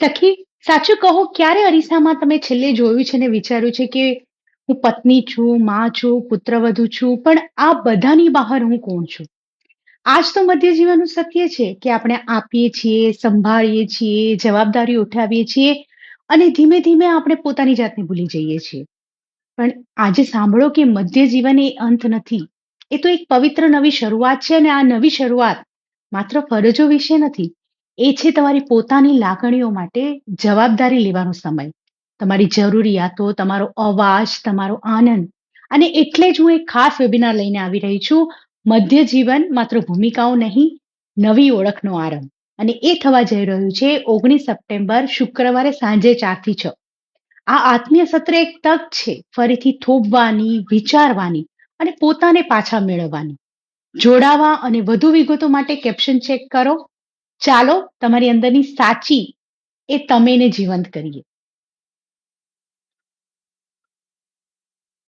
સખી સાચું કહો ક્યારે અરીસામાં તમે છેલ્લે જોયું છે ને વિચાર્યું છે કે હું પત્ની છું, માં છું, પુત્રવધુ છું, પણ આ બધાની બહાર હું કોણ છું? આજ તો મધ્ય જીવનનું સત્ય છે કે આપણે આપીએ છીએ, સંભાળીએ છીએ, જવાબદારી ઉઠાવીએ છીએ અને ધીમે ધીમે આપણે પોતાની જાતને ભૂલી જઈએ છીએ. પણ આજે સાંભળો કે મધ્ય જીવન એ અંત નથી. એ તો એક પવિત્ર નવી શરૂઆત છે અને આ નવી શરૂઆત માત્ર ફરજો વિશે નથી. એ છે તમારી પોતાની લાગણીઓ માટે જવાબદારી લેવાનો સમય. તમારી જરૂરિયાતો, તમારો અવાજ, તમારો આનંદ અને એટલે જ હું એક ખાસ વેબિનાર લઈને આવી રહી છું. મધ્ય જીવન માત્ર ભૂમિકાઓ નહીં, નવી ઓળખનો આરંભ. અને એ થવા જઈ રહ્યું છે ઓગણીસ સપ્ટેમ્બર શુક્રવારે સાંજે ચારથી છ. આ આત્મીય સત્ર એક તક છે ફરીથી થોભવાની, વિચારવાની અને પોતાને પાછા મેળવવાની. જોડાવા અને વધુ વિગતો માટે કેપ્શન ચેક કરો. ચાલો તમારી અંદરની સાચી એ તમેને જીવંત કરીએ.